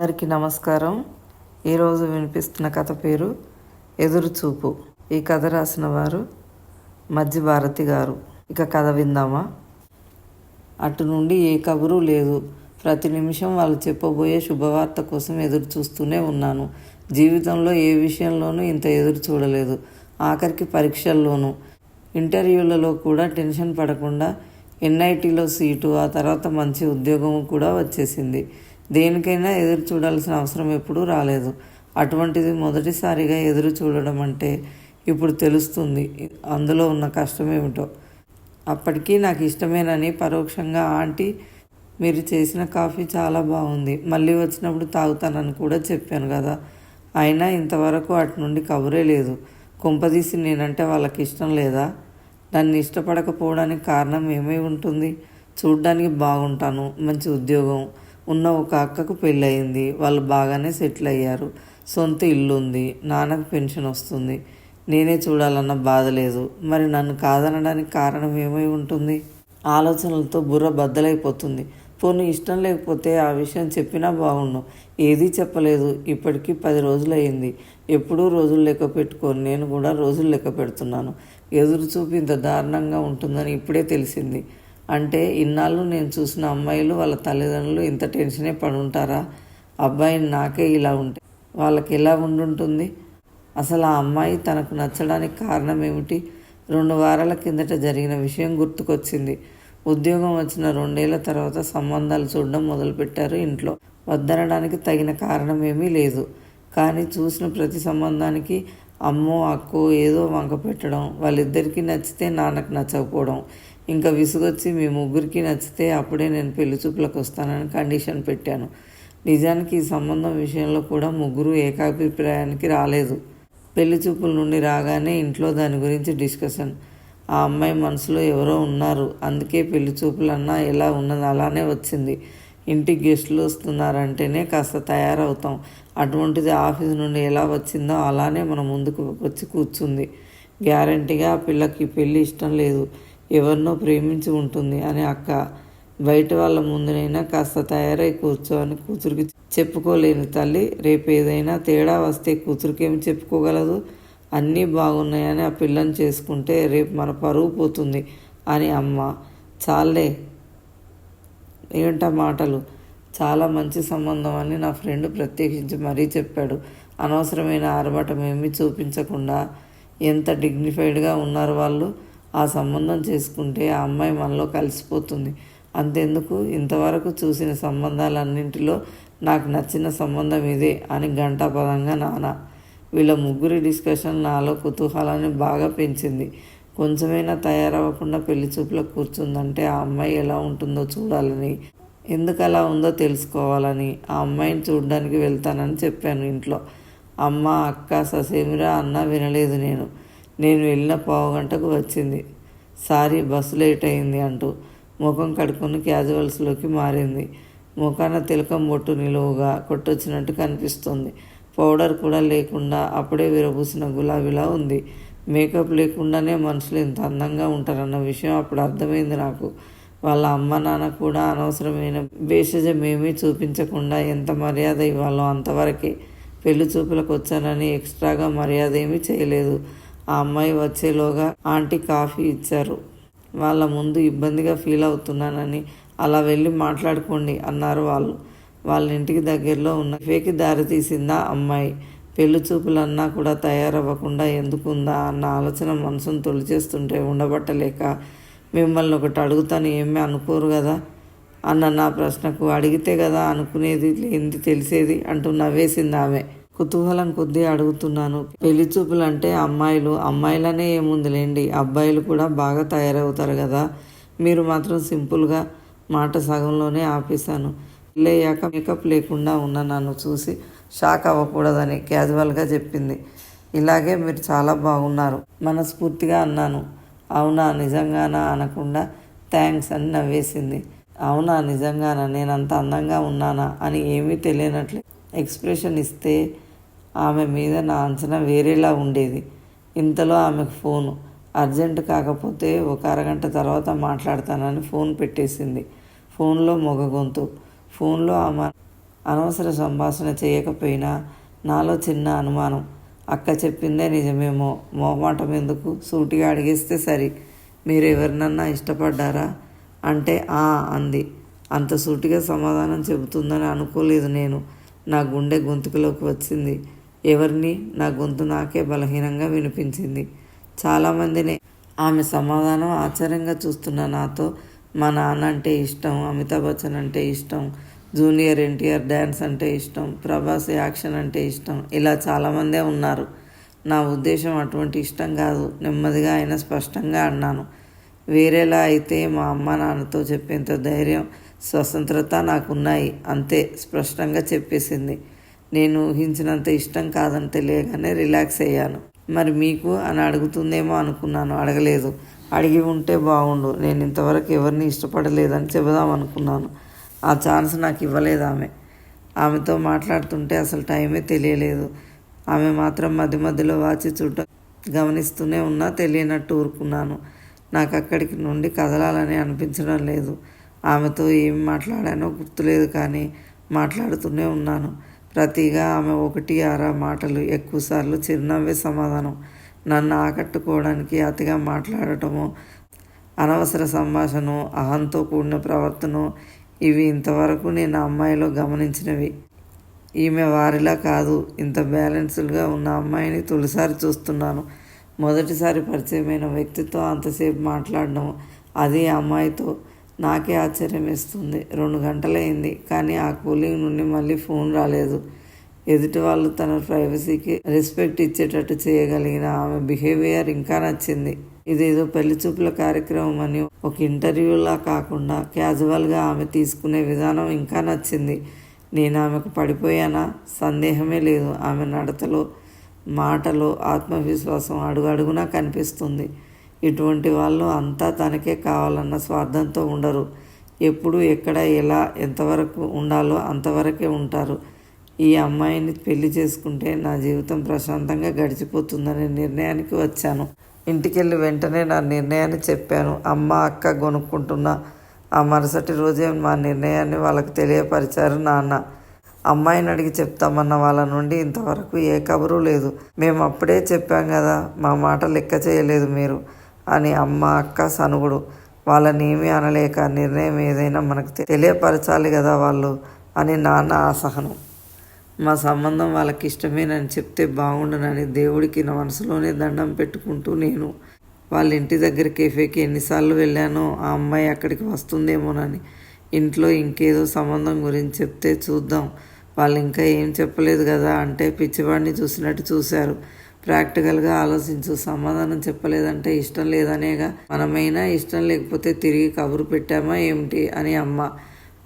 అందరికీ నమస్కారం. ఈరోజు వినిపిస్తున్న కథ పేరు ఎదురుచూపు. ఈ కథ రాసిన వారు మధ్య భారతి గారు. ఇక కథ విందామా? అటు నుండి ఏ కబురు లేదు. ప్రతి నిమిషం వాళ్ళు చెప్పబోయే శుభవార్త కోసం ఎదురు చూస్తూనే ఉన్నాను. జీవితంలో ఏ విషయంలోనూ ఇంత ఎదురు చూడలేదు. ఆఖరికి పరీక్షల్లోనూ. ఇంటర్వ్యూలలో కూడా టెన్షన్ పడకుండా ఎన్ఐటీలో సీటు ఆ తర్వాత మంచి ఉద్యోగం కూడా వచ్చేసింది. దేనికైనా ఎదురు చూడాల్సిన అవసరం ఎప్పుడూ రాలేదు. అటువంటిది మొదటిసారిగా ఎదురు చూడడం అంటే ఇప్పుడు తెలుస్తుంది. అందులో ఉన్న కష్టం ఏమిటో అప్పటికీ నాకు ఇష్టమేనని పరోక్షంగా ఆంటీ మీరు చేసిన కాఫీ చాలా బాగుంది. మళ్ళీ వచ్చినప్పుడు తాగుతానని కూడా చెప్పాను కదా. అయినా ఇంతవరకు అటు నుండి కబురే లేదు. కుంపదీసి నేనంటే వాళ్ళకి ఇష్టం లేదా? నన్ను ఇష్టపడకపోవడానికి కారణం ఏమై ఉంటుంది? చూడ్డానికి బాగుంటాను. మంచి ఉద్యోగం. ఉన్న ఒక అక్కకు పెళ్ళయింది. వాళ్ళు బాగానే సెటిల్ అయ్యారు. సొంత ఇల్లు ఉంది నాన్నకు పెన్షన్ వస్తుంది. నేనే చూడాలన్న బాధ లేదు. మరి నన్ను కాదనడానికి కారణం ఏమై ఉంటుంది? ఆలోచనలతో బుర్ర బద్దలైపోతుంది. పోనీ ఇష్టం లేకపోతే ఆ విషయం చెప్పినా బాగుండు. ఏదీ చెప్పలేదు. ఇప్పటికీ పది రోజులు అయింది ఎప్పుడూ రోజులు లెక్క పెట్టుకొని. నేను కూడా రోజులు లెక్క పెడుతున్నాను. ఎదురు చూపు ఇంత దారుణంగా ఉంటుందని ఇప్పుడే తెలిసింది. అంటే ఇన్నాళ్ళు నేను చూసిన అమ్మాయిలు వాళ్ళ తల్లిదండ్రులు ఇంత టెన్షనే ఉంటారా అబ్బాయిని నాకే ఇలా ఉంటే వాళ్ళకి ఎలా ఉండుంటుంది? అసలు ఆ అమ్మాయి తనకు నచ్చడానికి కారణం ఏమిటి? రెండు వారాల కిందట జరిగిన విషయం గుర్తుకొచ్చింది. ఉద్యోగం వచ్చిన రెండేళ్ళ తర్వాత సంబంధాలు చూడడం మొదలుపెట్టారు ఇంట్లో. వద్దనడానికి తగిన కారణం ఏమీ లేదు. కానీ చూసిన ప్రతి సంబంధానికి అమ్మో అక్కో ఏదో వంక పెట్టడం వాళ్ళిద్దరికీ నచ్చితే నాన్నకు నచ్చకపోవడం ఇంకా విసుగొచ్చి మీ ముగ్గురికి నచ్చితే అప్పుడే నేను పెళ్ళి చూపులకు వస్తానని కండిషన్ పెట్టాను. నిజానికి ఈ సంబంధం విషయంలో కూడా ముగ్గురు ఏకాభిప్రాయానికి రాలేదు. పెళ్ళి చూపుల నుండి రాగానే ఇంట్లో దాని గురించి డిస్కషన్ ఆ అమ్మాయి మనసులో ఎవరో ఉన్నారు. అందుకే పెళ్ళి చూపులన్నా ఎలా ఉన్నది అలానే వచ్చింది. ఇంటికి గెస్టులు వస్తున్నారంటేనే కాస్త తయారవుతాం. అటువంటిది ఆఫీస్ నుండి ఎలా వచ్చిందో అలానే మన ముందుకు వచ్చి కూర్చుంది. గ్యారంటీగా ఆ పిల్లకి పెళ్ళి ఇష్టం లేదు. ఎవరినో ప్రేమించి ఉంటుంది అని అక్క. బయట వాళ్ళ ముందునైనా కాస్త తయారై కూర్చో అని కూతురికి చెప్పుకోలేని తల్లి. రేపు ఏదైనా తేడా వస్తే కూతురికేమి చెప్పుకోగలదు? అన్నీ బాగున్నాయని ఆ పిల్లని చేసుకుంటే రేపు మన పరువు పోతుంది అని అమ్మ. చాలే. ఏంట మాటలు? చాలా మంచి సంబంధం అని నా ఫ్రెండ్ ప్రత్యేకించి మరీ చెప్పాడు. అనవసరమైన ఆర్భాటం ఏమీ చూపించకుండా ఎంత డిగ్నిఫైడ్గా ఉన్నారు వాళ్ళు? ఆ సంబంధం చేసుకుంటే ఆ అమ్మాయి మనలో కలిసిపోతుంది. అంతెందుకు? ఇంతవరకు చూసిన సంబంధాలన్నింటిలో నాకు నచ్చిన సంబంధం ఇదే అని గంటాపదంగా నాన్న. వీళ్ళ ముగ్గురి డిస్కషన్ నాలో కుతూహలాన్ని బాగా పెంచింది. కొంచెమైనా తయారవ్వకుండా పెళ్ళి చూపులో కూర్చుందంటే ఆ అమ్మాయి ఎలా ఉంటుందో చూడాలని ఎందుకు అలా ఉందో తెలుసుకోవాలని ఆ అమ్మాయిని చూడడానికి వెళ్తానని చెప్పాను ఇంట్లో. అమ్మ అక్క ససేమిరా అన్న వినలేదు నేను. నేను వెళ్ళిన పావు గంటకు వచ్చింది. సారీ బస్సు లేట్ అయింది అంటూ ముఖం కడుక్కుని క్యాజువల్స్లోకి మారింది. ముఖాన తిలకం బొట్టు నిలువుగా కొట్టొచ్చినట్టు కనిపిస్తుంది. పౌడర్ కూడా లేకుండా అప్పుడే విరబూసిన గులాబీలా ఉంది. మేకప్ లేకుండానే మనుషులు ఇంత అందంగా ఉంటారన్న విషయం అప్పుడు అర్థమైంది నాకు. వాళ్ళ అమ్మ నాన్న కూడా అనవసరమైన భేషజమేమీ చూపించకుండా ఎంత మర్యాద ఇవ్వాలో అంతవరకే పెళ్ళి చూపులకు వచ్చానని ఎక్స్ట్రాగా మర్యాద ఏమీ చేయలేదు. ఆ అమ్మాయి వచ్చేలోగా ఆంటీ కాఫీ ఇచ్చారు. వాళ్ళ ముందు ఇబ్బందిగా ఫీల్ అవుతున్నానని అలా వెళ్ళి మాట్లాడుకోండి అన్నారు వాళ్ళు. వాళ్ళ ఇంటికి దగ్గరలో ఉన్న ఫేకి దారి తీసిందా అమ్మాయి. పెళ్ళి చూపులన్నా కూడా తయారవ్వకుండా ఎందుకుందా అన్న ఆలోచన మనసును తొలిచేస్తుంటే ఉండబట్టలేక మిమ్మల్ని ఒకటి అడుగుతాను ఏమీ అనుకోరు కదా అన్న నా ప్రశ్నకు అడిగితే కదా అనుకునేది లేనిది తెలిసేది అంటూ నవ్వేసింది ఆమె. కుతూహలం కొద్దీ అడుగుతున్నాను. పెళ్ళి చూపులు అంటే అమ్మాయిలు అమ్మాయిలనే ఏముందిలేండి అబ్బాయిలు కూడా బాగా తయారవుతారు కదా. మీరు మాత్రం సింపుల్గా మాట సగంలోనే ఆపేశాను. పెళ్ళయ్యాక మేకప్ లేకుండా ఉన్న నన్ను చూసి షాక్ అవ్వకూడదని క్యాజువల్గా చెప్పింది. ఇలాగే మీరు చాలా బాగున్నారు మనస్ఫూర్తిగా అన్నాను. అవునా నిజంగానా అనకుండా థ్యాంక్స్ అని నవ్వేసింది. అవునా నిజంగానా నేను అంత అందంగా ఉన్నానా అని ఏమీ తెలియనట్లే. ఎక్స్ప్రెషన్ ఇస్తే ఆమె మీద నా అంచనా వేరేలా ఉండేది. ఇంతలో ఆమెకు ఫోను. అర్జెంట్ కాకపోతే ఒక అరగంట తర్వాత మాట్లాడతానని ఫోన్ పెట్టేసింది. ఫోన్లో మొగ గొంతు. ఫోన్లో ఆమె అనవసర సంభాషణ చేయకపోయినా నాలో చిన్న అనుమానం. అక్క చెప్పిందే నిజమేమో. మోమాటం ఎందుకు? సూటిగా అడిగేస్తే సరి. మీరు ఎవరినన్నా ఇష్టపడ్డారా? అంటే ఆ అంది. అంత సూటిగా సమాధానం చెబుతుందని అనుకోలేదు నేను. నా గుండె గొంతుకులోకి వచ్చింది. ఎవరిని? నా గొంతు నాకే బలహీనంగా వినిపించింది. చాలామందిని ఆమె సమాధానం ఆశ్చర్యంగా చూస్తున్న నాతో మా నాన్న అంటే ఇష్టం అమితాబ్ బచ్చన్ అంటే ఇష్టం జూనియర్ ఎన్టీఆర్ డ్యాన్స్ అంటే ఇష్టం ప్రభాస్ యాక్షన్ అంటే ఇష్టం ఇలా చాలామందే ఉన్నారు. నా ఉద్దేశం అటువంటి ఇష్టం కాదు. నెమ్మదిగా అయినా స్పష్టంగా అన్నాను. వేరేలా అయితే మా అమ్మ నాన్నతో చెప్పేంత ధైర్యం స్వతంత్రత నాకున్నాయి అంతే స్పష్టంగా చెప్పేసింది. నేను ఊహించినంత ఇష్టం కాదని తెలియగానే రిలాక్స్ అయ్యాను. మరి మీకు అని అడుగుతుందేమో అనుకున్నాను అడగలేదు. అడిగి ఉంటే బాగుండు నేను ఇంతవరకు ఎవరిని ఇష్టపడలేదని చెబుదాం అనుకున్నాను. ఆ ఛాన్స్ నాకు ఇవ్వలేదు ఆమె. ఆమెతో మాట్లాడుతుంటే అసలు టైమే తెలియలేదు. ఆమె మాత్రం మధ్య మధ్యలో వాచి చూడ గమనిస్తూనే ఉన్నా తెలియనట్టు ఊరుకున్నాను. నాకు అక్కడికి నుండి కదలాలని అనిపించడం లేదు. ఆమెతో ఏం మాట్లాడానో గుర్తులేదు కానీ మాట్లాడుతూనే ఉన్నాను. ప్రతిగా ఆమె ఒకటి ఆరా మాటలు ఎక్కువసార్లు చిరునవ్వే సమాధానం. నన్ను ఆకట్టుకోవడానికి అతిగా మాట్లాడటము అనవసర సంభాషణ అహంతో కూడిన ప్రవర్తన ఇవి ఇంతవరకు నేను అమ్మాయిలో గమనించినవి. ఈమె వారిలా కాదు. ఇంత బ్యాలెన్స్డ్గా ఉన్న అమ్మాయిని తొలిసారి చూస్తున్నాను. మొదటిసారి పరిచయమైన వ్యక్తితో అంతసేపు మాట్లాడడం అది అమ్మాయితో నాకే ఆశ్చర్యం వేస్తుంది. రెండు గంటలైంది కానీ ఆ కూలింగ్ నుండి మళ్ళీ ఫోన్ రాలేదు. ఎదుటి వాళ్ళు తన ప్రైవసీకి రెస్పెక్ట్ ఇచ్చేటట్టు చేయగలిగిన ఆమె బిహేవియర్ ఇంకా నచ్చింది. ఇదేదో పెళ్ళి చూపుల కార్యక్రమం అని ఒక ఇంటర్వ్యూలా కాకుండా క్యాజువల్గా ఆమె తీసుకునే విధానం ఇంకా నచ్చింది. నేను ఆమెకు పడిపోయానా? సందేహమే లేదు. ఆమె నడతలో మాటలో ఆత్మవిశ్వాసం అడుగడుగునా కనిపిస్తుంది. ఇటువంటి వాళ్ళు అంతా తనకే కావాలన్న స్వార్థంతో ఉండరు. ఎప్పుడు ఎక్కడ ఎలా ఎంతవరకు ఉండాలో అంతవరకే ఉంటారు. ఈ అమ్మాయిని పెళ్ళి చేసుకుంటే నా జీవితం ప్రశాంతంగా గడిచిపోతుందనే నిర్ణయానికి వచ్చాను. ఇంటికెళ్ళి వెంటనే నా నిర్ణయాన్ని చెప్పాను. అమ్మ అక్క కొనుక్కుంటున్నా ఆ మరుసటి రోజే మా నిర్ణయాన్ని వాళ్ళకి తెలియపరిచారు నాన్న. అమ్మాయిని అడిగి చెప్తామన్న వాళ్ళ నుండి ఇంతవరకు ఏ కబరు లేదు. మేము అప్పుడే చెప్పాం కదా మా మాట లెక్క చేయలేదు మీరు. అని అమ్మ అక్క సనుగుడు వాళ్ళని ఏమీ అనలేక నిర్ణయం ఏదైనా మనకు తెలియపరచాలి కదా వాళ్ళు అని నాన్న అసహనం. మా సంబంధం వాళ్ళకి ఇష్టమేనని చెప్తే బాగుండనని దేవుడికి నా మనసులోనే దండం పెట్టుకుంటూ నేను వాళ్ళ ఇంటి దగ్గర కేఫేకి ఎన్నిసార్లు వెళ్ళానో ఆ అమ్మాయి అక్కడికి వస్తుందేమోనని ఇంట్లో ఇంకేదో సంబంధం గురించి చెప్తే చూద్దాం. వాళ్ళు ఇంకా ఏం చెప్పలేదు కదా అంటే పిచ్చివాడిని చూసినట్టు చూశారు. ప్రాక్టికల్గా ఆలోచించు. సమాధానం చెప్పలేదంటే ఇష్టం లేదనేగా. మనమైనా ఇష్టం లేకపోతే తిరిగి కబురు పెట్టామా ఏమిటి అని అమ్మ.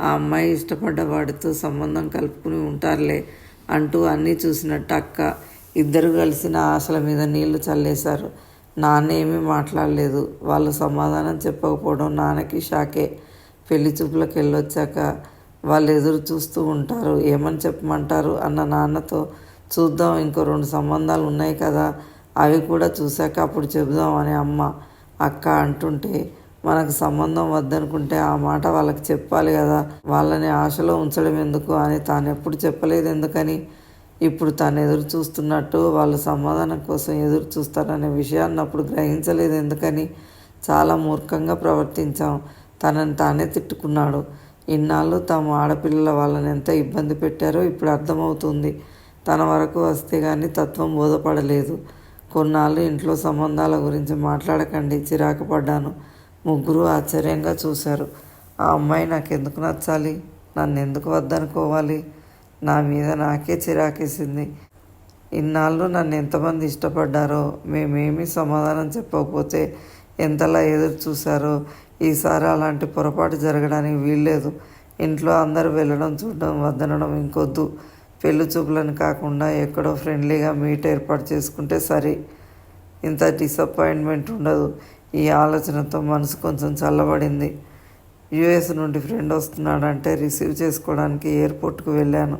ఆ అమ్మాయి ఇష్టపడ్డ వాడితో సంబంధం కలుపుకుని ఉంటారులే అంటూ అన్నీ చూసినట్టు అక్క ఇద్దరు కలిసిన ఆశల మీద నీళ్ళు చల్లేశారు. నాన్న ఏమీ మాట్లాడలేదు. వాళ్ళు సమాధానం చెప్పకపోవడం నాన్నకి షాకే. పెళ్ళి చూపులకు వెళ్ళొచ్చాక వాళ్ళు ఎదురు చూస్తూ ఉంటారు. ఏమని చెప్పమంటారు అన్న నాన్నతో చూద్దాం ఇంకో రెండు సంబంధాలు ఉన్నాయి కదా. అవి కూడా చూశాక అప్పుడు చెబుదాం అని అమ్మ అక్క అంటుంటే మనకు సంబంధం వద్దనుకుంటే ఆ మాట వాళ్ళకి చెప్పాలి కదా. వాళ్ళని ఆశలో ఉంచడం ఎందుకు అని తాను ఎప్పుడు చెప్పలేదు ఎందుకని. ఇప్పుడు తాను ఎదురు చూస్తున్నట్టు వాళ్ళు సమాధానం కోసం ఎదురు చూస్తారనే విషయాన్ని అప్పుడు గ్రహించలేదు ఎందుకని చాలా మూర్ఖంగా ప్రవర్తించాం. తనని తానే తిట్టుకున్నాడు. ఇన్నాళ్ళు తమ ఆడపిల్లల వాళ్ళని ఎంత ఇబ్బంది పెట్టారో ఇప్పుడు అర్థమవుతుంది. తన వరకు వస్తే కానీ తత్వం బోధపడలేదు. కొన్నాళ్ళు ఇంట్లో సంబంధాల గురించి మాట్లాడకండి చిరాకు పడ్డాను. ముగ్గురు ఆశ్చర్యంగా చూశారు. ఆ అమ్మాయి నాకు ఎందుకు నచ్చాలి? నన్ను ఎందుకు వద్దనుకోవాలి? నా మీద నాకే చిరాకేసింది. ఇన్నాళ్ళు నన్ను ఎంతమంది ఇష్టపడ్డారో మేమేమీ సమాధానం చెప్పకపోతే ఎంతలా ఎదురు చూశారో ఈసారి అలాంటి పొరపాటు జరగడానికి వీల్లేదు. ఇంట్లో అందరు వెళ్ళడం చూడడం వద్దనడం ఇంకొద్దు. పెళ్ళి చూపులను కాకుండా ఎక్కడో ఫ్రెండ్లీగా మీట్ ఏర్పాటు చేసుకుంటే సరే. ఇంత డిసప్పాయింట్మెంట్ ఉండదు. ఈ ఆలోచనతో మనసు కొంచెం చల్లబడింది. యుఎస్ నుండి ఫ్రెండ్ వస్తున్నాడంటే రిసీవ్ చేసుకోవడానికి ఎయిర్పోర్ట్కు వెళ్ళాను.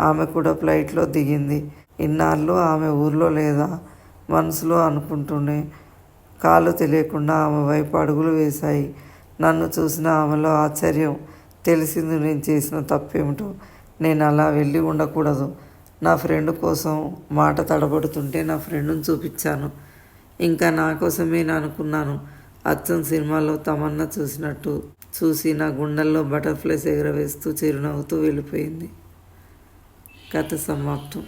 ఆమె కూడా ఫ్లైట్లో దిగింది. ఇన్నాళ్ళు ఆమె ఊర్లో లేదా? మనసులో అనుకుంటూనే. కాలు తెలియకుండా ఆమె వైపు అడుగులు వేశాయి. నన్ను చూసిన ఆమెలో ఆశ్చర్యం. తెలిసింది నేను చేసిన తప్పేమిటో. నేను అలా వెళ్ళి ఉండకూడదు. నా ఫ్రెండ్ కోసం మాట తడబడుతుంటే నా ఫ్రెండ్ని చూపించాను. ఇంకా నా కోసమే నేను అనుకున్నాను. అచ్చం సినిమాలో తమన్నా చూసినట్టు చూసి నా గుండెల్లో బటర్ఫ్లైస్ ఎగరవేస్తూ చిరునవ్వుతూ వెళ్ళిపోయింది. కథ సమాప్తం.